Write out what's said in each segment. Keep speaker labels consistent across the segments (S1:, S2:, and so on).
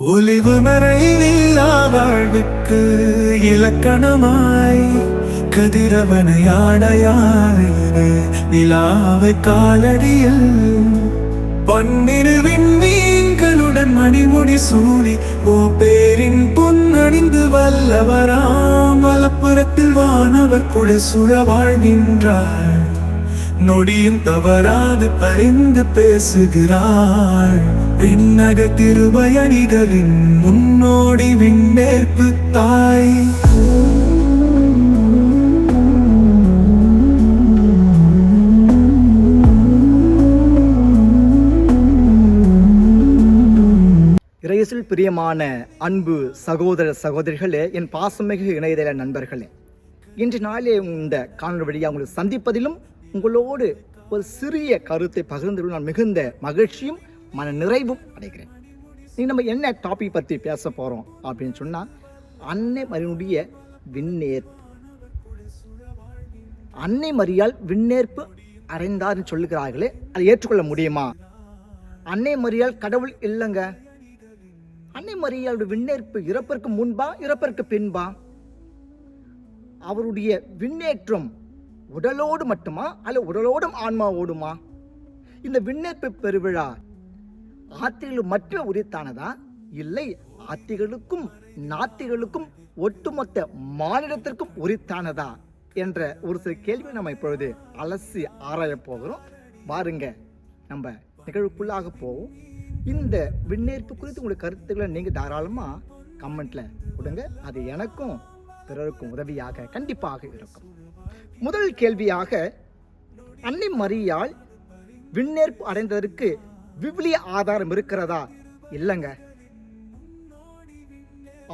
S1: ஒளிவு மறைவில்லா வாழ்வுக்கு இலக்கணமாய் கதிரவனை ஆடையாய் நிலாவை காலடியில். பன்னிரு விண்மீன்களுடன் மணிமுடி சூழி ஓ பேரின் பொன்னணிந்து வல்லவராம் வலப்புறத்தில் வானவர் குடை சுழ வாழ்கின்றார். நொடியும் தவறாது பரிந்து பேசுகிறாள். விண்ணக திருவயணிகளின் முன்னோடி விண்ணேற்பு தாய்.
S2: இறையசில் பிரியமான அன்பு சகோதர சகோதரிகளே என் பாசமிகு இணையதள நண்பர்களே இன்று நாளே இந்த காணொலி வழியாக உங்களை சந்திப்பதிலும் உங்களோடு ஒரு சிறிய கருத்தை பகிர்ந்து நான் மிகுந்த மகிழ்ச்சியும் மன நிறைவும் அடைகிறேன். நீ நம்ம என்ன டாபிக் பற்றி பேச போகிறோம் அப்படின்னு சொன்னால் அன்னை மரியுடைய விண்ணேற்பு. அன்னை மரியால் விண்ணேற்பு அடைந்தார்னு சொல்லுகிறார்களே அதை ஏற்றுக்கொள்ள முடியுமா? அன்னை மரியால் கடவுள் இல்லைங்க. அன்னை மரியாளுடைய விண்ணேற்பு இறப்பிற்கு முன்பா இறப்பிற்கு பின்பா? அவருடைய விண்ணேற்றம் உடலோடு மட்டுமா அல்ல உடலோடும் ஆன்மாவோடுமா? இந்த விண்ணப்ப பெருவிழா ஆத்திகளுக்கு மட்டுமே உரித்தானதா? இல்லை ஆத்திகளுக்கும் நாத்திகளுக்கும் ஒட்டுமொத்த மாநிலத்திற்கும் உரித்தானதா? என்ற ஒரு சில கேள்வி நம்ம இப்பொழுது அலசி ஆராய போகிறோம். பாருங்க நம்ம நிகழ்வுக்குள்ளாக போவோம். இந்த விண்ணேற்பு குறித்து உங்களுக்கு கருத்துக்களை நீங்கள் தாராளமாக கமெண்ட்டில் கொடுங்க. அது எனக்கும் பிறருக்கும் உதவியாக கண்டிப்பாக இருக்கும். முதல் கேள்வியாக அன்னை மரியாள் விண்ணேற்பு அடைந்ததற்கு விவிலிய ஆதாரம் இருக்கிறதா? இல்லைங்க.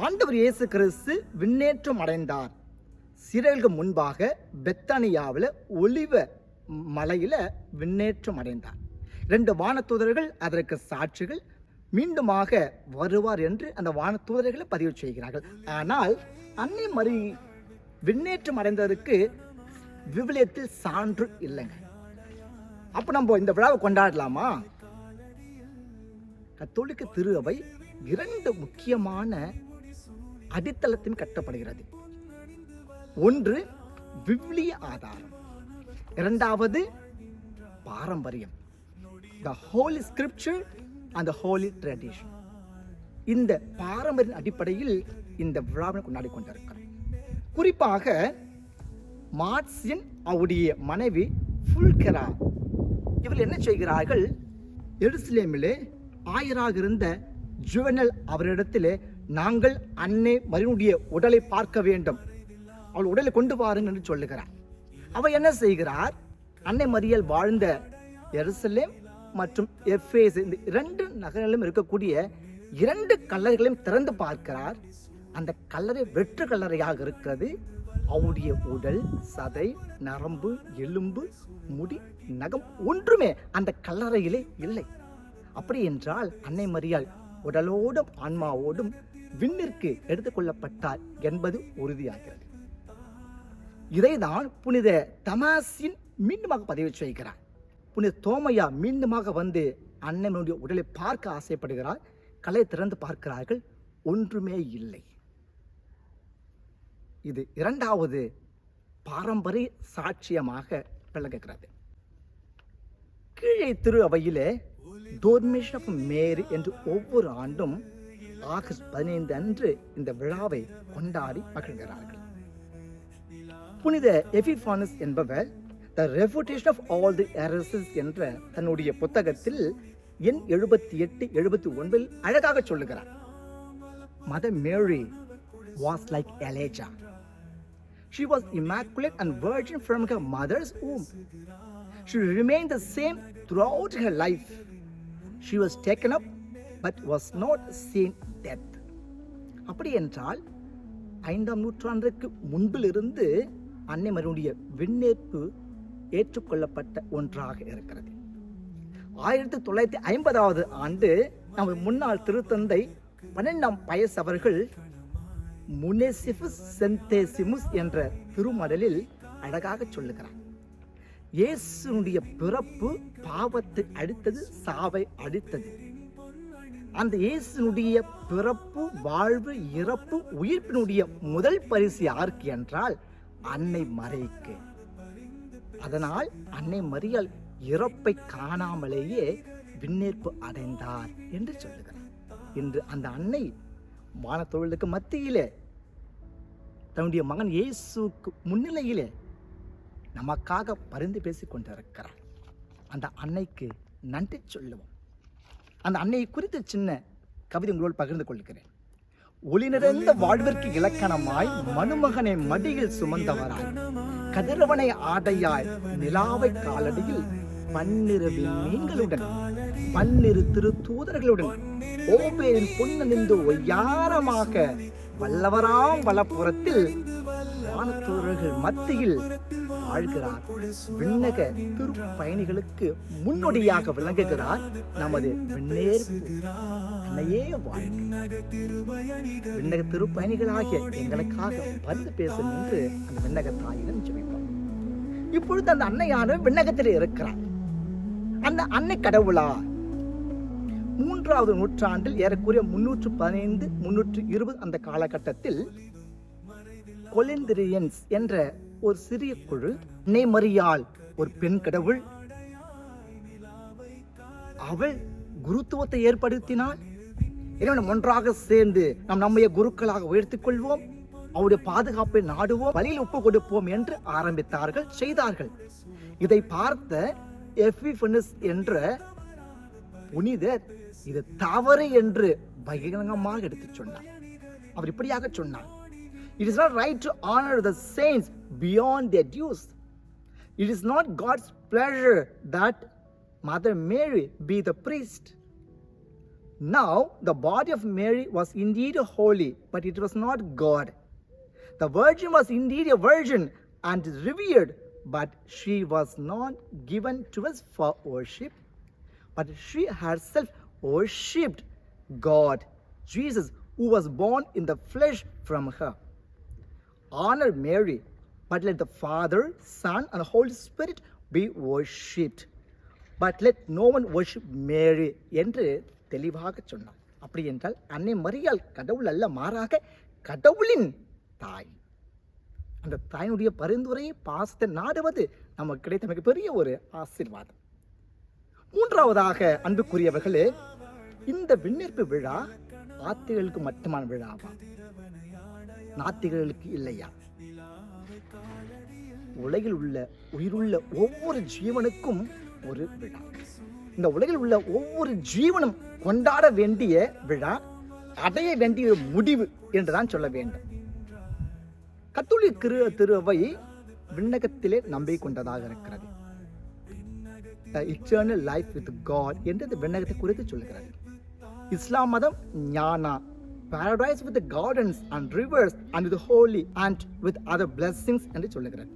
S2: ஆண்டவர் இயேசு கிறிஸ்து விண்ணேற்றம் அடைந்தார். சிறைகளுக்கு முன்பாக பெத்தானியாவில் ஒளிவ மலையில விண்ணேற்றம் அடைந்தார். ரெண்டு வானத்தூதர்கள் அதற்கு சாட்சிகள் மீண்டுமாக வருவார் என்று அந்த வானத்தூதர்களை பதிவு செய்கிறார்கள். ஆனால் அன்னை மரி விண்ணேற்றம் அடைந்ததற்கு விவிலியத்தில் சான்று இல்லைங்க. அப்ப நம்ம இந்த விழாவை கொண்டாடலாமா? கத்தோலிக்க திரு அவை இரண்டு முக்கியமான அடித்தளத்தின் கட்டப்படுகிறது. ஒன்று விவிலிய ஆதாரம். இரண்டாவது பாரம்பரியம். த ஹோலி ஸ்கிரிப்சர் அந்த ஹோலி ட்ரெடிஷன் இந்த பாரம்பரிய அடிப்படையில் இந்த விழாவை கொண்டாடி கொண்டிருக்கிறோம். குறிப்பாக மார்க்சியன் அவருடைய மனைவி ஃபுல்கெரா. இவர்கள் என்ன செய்கிறார்கள்? எருசலேமிலே ஆயராக இருந்த ஜுவனல் அவரிடத்திலே நாங்கள் அன்னை மரியனுடைய உடலை பார்க்க வேண்டும். அவள் உடலை கொண்டு வாருங்கள் என்று சொல்லுகிறார். அவர் என்ன செய்கிறார்? அன்னை மரியல் வாழ்ந்த எருசலேம் மற்றும் எஃப்ஏஸ் இந்த இரண்டு நகரங்களிலும் இருக்கக்கூடிய இரண்டு கல்லறைகளையும் திறந்து பார்க்கிறார். அந்த கல்லறை வெற்று கல்லறையாக இருக்கிறது. அவருடைய உடல் சதை நரம்பு எலும்பு முடி நகம் ஒன்றுமே அந்த கல்லறையிலே இல்லை. அப்படி என்றால் அன்னை மரியாள் உடலோடும் ஆன்மாவோடும் விண்ணிற்கு எடுத்துக்கொள்ளப்பட்டார் என்பது உறுதியாகிறது. இதைதான் புனித தமாசின் மீண்டுமாக பதிவு செய்கிறார். புனித தோமையா மீண்டுமாக வந்து அன்னையனுடைய உடலை பார்க்க ஆசைப்படுகிறார் கலை திறந்து பார்க்கிறார்கள். ஒன்றுமே இல்லை. இது இரண்டாவது பாரம்பரிய சாட்சியமாக விளங்குகிறது. கீழே திரு அவையிலே டோர்மிஷன் ஆஃப் மேரி என்று ஒவ்வொரு ஆண்டும் ஆகஸ்ட் பதினைந்து அன்று இந்த விழாவை கொண்டாடி மகிழ்கிறார்கள். புனித எபிஃபானஸ் என்பவர் த ரெஃபுடேஷன் ஆஃப் ஆல் தி எரசஸ் என்ற தன்னுடைய புத்தகத்தில் எண் எழுபத்தி எட்டு எழுபத்தி ஒன்பதில் அழகாக சொல்லுகிறார். Mother Mary was like Elijah She was immaculate and virgin from her mother's womb. She remained the same throughout her life. She was taken up but was not seen death. அப்படி என்றால் ஐந்தாம் நூற்றாண்டுக்கு முன்பிலிருந்து அன்னை மருடைய விண்ணேற்பு ஏற்றுக்கொள்ளப்பட்ட ஒன்றாக இருக்கிறது ஆயிரத்தி தொள்ளாயிரத்தி ஐம்பதாவது ஆண்டு நமது முன்னாள் திருத்தந்தை பன்னெண்டாம் பயஸ் அவர்கள் முனெசிபுஸ் சென்தேசிமுஸ் என்ற திருமடலில் அழகாக சொல்லுகிறார். இயேசுனுடைய பிறப்பு பாவத்தை அடித்தது சாவை அடித்தது அந்த இயேசுனுடைய பிறப்பு வாழ்வு இறப்பு உயிர்ப்பினுடைய முதல் பரிசு யாருக்கு என்றால் அன்னை மறைக்கு அதனால் அன்னை மறியல் இறப்பை காணாமலேயே விண்ணேற்பு அடைந்தார் என்று சொல்லுகிறார். இன்று அந்த அன்னை வானத்தொழிலுக்கு மத்தியிலே தன்னுடைய மகன் இயேசுக்கு முன்னிலையிலே நமக்காக பரிந்து பேசிக் கொண்டிருக்கிறார் அந்த அன்னைக்கு நன்றி சொல்லுவோம். அந்த அன்னையை குறித்து சின்ன கவிதை உங்களோடு பகிர்ந்து கொள்கிறேன். ஒளி நிறைந்த வாழ்விற்கு இலக்கணமாய் மணுமகனை மடியில் சுமந்தவராய் கதிரவனை ஆடையாய் நிலாவை காலடியில் பன்னிரு மீன்களுடன் பன்னிரு திரு தூதர்களுடன் ஓபேரின் பொன்னணிந்து ஒய்யாரமாக வல்லவராம் வலப்புறத்தில் வானத்தூரர்கள் மத்தியில் வாழ்கிறார். விண்ணக திருப்பயணிகளுக்கு முன்னோடியாக விளங்குகிறார் நமது விண்ணேர் அன்னையே விண்ணக திருப்பயணிகளாகிய எங்களுக்காக வந்து பேசும் என்று அந்த விண்ணக தாயிடம் ஜெபிப்போம். இப்பொழுது அந்த அன்னையானவர் விண்ணகத்தில் இருக்கிறார். அந்த அன்னை கடவுளா மூன்றாவது நூற்றாண்டில் ஏறக்குறைய முன்னூற்று பதினைந்து முன்னூற்று இருபது அந்த காலகட்டத்தில் கொலிந்திரியன்ஸ் என்ற ஒரு சிறிய குழு அன்னை ஒரு பெண் கடவுள் அவள் குருத்துவத்தை ஏற்படுத்தினாள். எனவே ஒன்றாக சேர்ந்து நாம் நம்மைய குருக்களாக உயர்த்திக் கொள்வோம் அவருடைய பாதுகாப்பை நாடுவோம் வழியில் ஒப்பு கொடுப்போம் என்று ஆரம்பித்தார்கள் செய்தார்கள். இதை பார்த்த எஃபிஃபனஸ் என்ற புனிதர் இது தவறு என்று பகிரங்கமாக எடுத்துச் சொன்னார் அவர் இப்படியாக சொன்னார் it is not right to honour the saints beyond their dues it is not god's pleasure that mother mary be the priest now the body of mary was indeed holy but it was not god the virgin was indeed a virgin and revered but she was not given to us for worship but she herself worshipped God, Jesus, who was born in the flesh from her. Honor Mary, but let the Father, Son, and Holy Spirit be worshipped. But let no one worship Mary என்று தெளிவாக சொன்னார் அப்படி என்றால் அன்னை மரியால் கடவுள் அல்ல மாறாக கடவுளின் தாய் அந்த தாயினுடைய பரிந்துரையை பாசத்தை நாடுவது நமக்கு கிடைத்த மிகப்பெரிய ஒரு ஆசீர்வாதம் மூன்றாவதாக அன்புக்குரியவர்களே இந்த விண்ணேற்பு விழா ஆத்திகளுக்கு மட்டுமான விழாவா? நாத்திகளுக்கு இல்லையா? உலகில் உள்ள உயிருள்ள ஒவ்வொரு ஜீவனுக்கும் ஒரு விழா. இந்த உலகில் உள்ள ஒவ்வொரு ஜீவனும் கொண்டாட வேண்டிய விழா அடைய வேண்டிய முடிவு என்றுதான் சொல்ல வேண்டும். கத்தோலிக் திரு திருவை விண்ணகத்திலே நம்பிக்கொண்டதாக இருக்கிறது. இட்டர்னல் லைஃப் வித் காட் என்று இந்த விண்ணகத்தை குறித்து சொல்லுகிறார்கள் இஸ்லாம் மதம் Jannah paradise with gardens and rivers and with holy and with other blessings என்று சொல்லுகிறது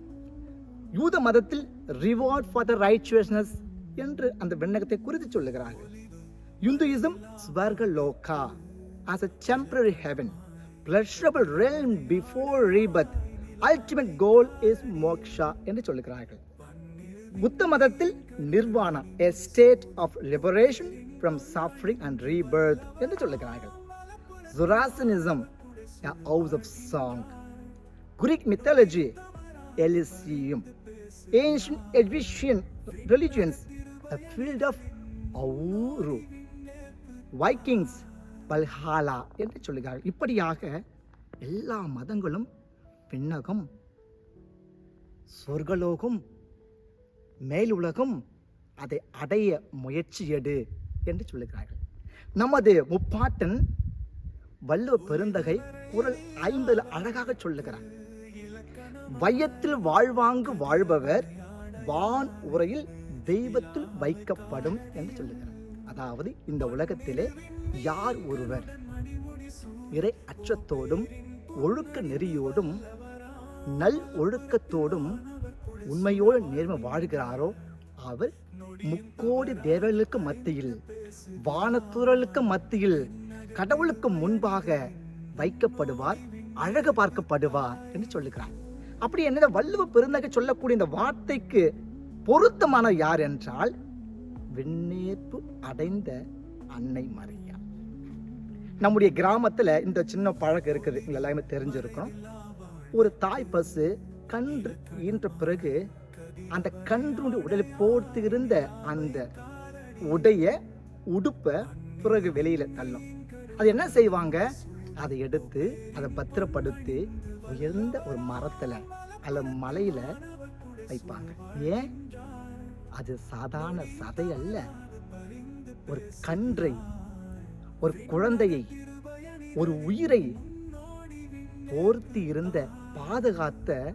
S2: யூத மதத்தில் ரிவார்ட் ஃபார் த ரைச்சுவஸ்னஸ் என்று அந்த விண்ணகத்தை குறித்து சொல்லுகிறார்கள். Hinduism Swarga Loka as a temporary heaven pleasurable realm before rebirth ultimate goal is moksha என்று சொல்லுகிறார்கள். புத்த மதத்தில் நிர்வாணம் a state of liberation from suffering and rebirth என்று சொல்லுகிறார்கள் Zoroastrianism a house of song Greek mythology Elysium ancient Egyptian religions a field of Aaru Vikings Valhalla என்று சொல்லுகிறார்கள் இப்படியாக எல்லா மதங்களும் விண்ணகம் சொர்க்கலோகம் மேலுலகம் அதை அடைய முயற்சி எடு என்று சொல்லுகிறார்கள். நமது முப்பாட்டன் வள்ளுவ பெருந்தகை குரல் ஐம்பது அழகாக சொல்லுகிறார். வையத்தில் வாழ்வாங்கு வாழ்பவர் வான் உரையில் தெய்வத்தில் வைக்கப்படும் என்று சொல்லுகிறார். அதாவது இந்த உலகத்திலே யார் ஒருவர்? இறை அச்சத்தோடும் ஒழுக்க நெறியோடும் நல் ஒழுக்கத்தோடும் உண்மையோடு நேர்மை வாழ்கிறாரோ அவர் முக்கோடி தேவர்களுக்கு மத்தியில் வானத்துறலுக்கு மத்தியில் கடவுளுக்கு முன்பாக வைக்கப்படுவார் அழகு பார்க்கப்படுவார் என்று சொல்லுகிறார். அப்படி என்ன வள்ளுவ பெருந்தகை சொல்லக்கூடிய இந்த வார்த்தைக்கு பொருத்தமான யார் என்றால் விண்ணேற்பு அடைந்த அன்னை மரியா. நம்முடைய கிராமத்தில் இந்த சின்ன பழக்கம் இருக்குது. எல்லாமே தெரிஞ்சிருக்கணும். ஒரு தாய் பசு கன்று ஈன்ற பிறகு அந்த கன்றுடைய உடலை போர்த்து இருந்த அந்த உடைய உடுப்பை பிறகு வெளியில தள்ளும். அது என்ன செய்வாங்க? அதை எடுத்து அதை பத்திரப்படுத்தி உயர்ந்த ஒரு மரத்துல அல்ல மலையில வைப்பாங்க. ஏன்? அது சாதாரண சதை அல்ல. ஒரு கன்றை ஒரு குழந்தையை ஒரு உயிரை போர்த்தி இருந்த பாதுகாத்த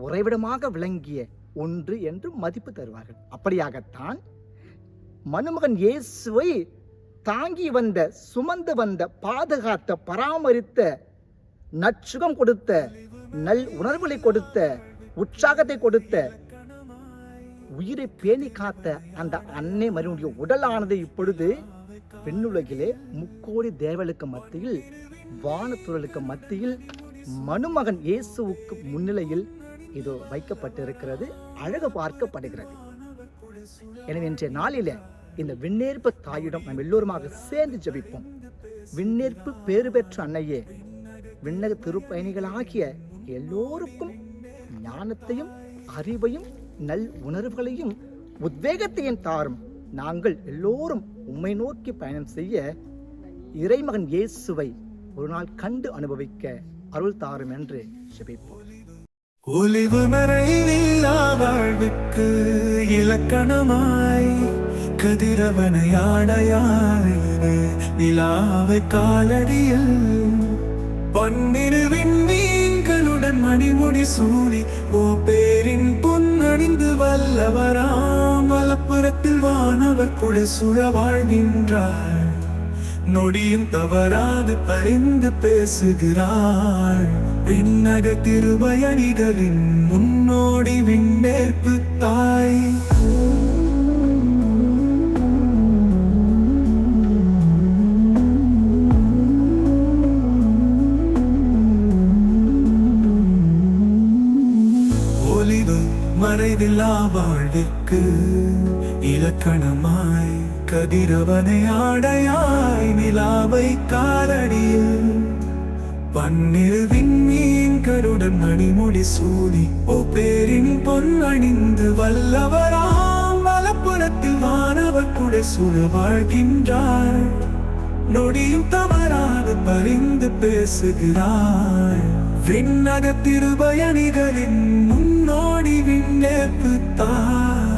S2: உறைவிடமாக விளங்கிய ஒன்று என்று மதிப்பு தருவார்கள். அப்படியாகத்தான் மனுமகன் இயேசுவை தாங்கி வந்த சுமந்து வந்த பாதுகாத்த பராமரித்த நற்சுகம் கொடுத்த நல் உணர்வுகளை கொடுத்த உற்சாகத்தை கொடுத்த உயிரை பேணி காத்த அந்த அன்னை மரியனுடைய உடலானது இப்பொழுது பெண்ணுலகிலே முக்கோடி தேவலுக்கு மத்தியில் வானத்துறலுக்கு மத்தியில் மனுமகன் இயேசுவுக்கு முன்னிலையில் இதோ வைக்கப்பட்டிருக்கிறது அழகு பார்க்கப்படுகிறது. எனவே இன்றைய நாளில இந்த விண்ணேற்பு தாயிடம் நாம் எல்லோருமாக சேர்ந்து ஜெபிப்போம். விண்ணேற்பு பேறு பெற்ற அன்னையே விண்ணக திருப்பயணிகளாகிய எல்லோருக்கும் ஞானத்தையும் அறிவையும் நல் உணர்வுகளையும் உத்வேகத்தையும் தாரும். நாங்கள் எல்லோரும் உம்மை நோக்கி பயணம் செய்ய இறைமகன் இயேசுவை ஒரு நாள் கண்டு அனுபவிக்க அருள் தாரும் என்று ஜெபிப்போம்.
S1: ஒளிவு மறைவில்லா வாழ்வுக்கு இலக்கணமாய் கதிரவனை ஆடையாய் நிலாவை காலடியில் பன்னிரு விண்மீன்களுடன் மணிமுடி சூழி ஓ பேரின் பொன்னணிந்து வல்லவராம் வலப்புறத்தில் வானவர் புடை சுழ வாழ்கின்றார். நொடியும் தவறாது பரிந்து பேசுகிறாள் விண்ணக திருபயணிகளின் முன்னோடி விண்ணேற்பு தாய். ஒளிவு மறைவில்லா வாழ்விற்கு இலக்கணமாய் கதிரவனை ஆடையாய் நிலாவை காலடியில். பன்னிரு விண்மீன் கருடன் அணிமொழி சூடி ஓ பேரின் பொன் அணிந்து வல்லவராம் வலப்புறத்தில் வானவர் குடை சுழ வாழ்கின்றார். நொடியும் தவறாது பரிந்து பேசுகிறாள் விண்ணக திருபயணிகளின் முன்னோடி விண்ணேற்புத்தார்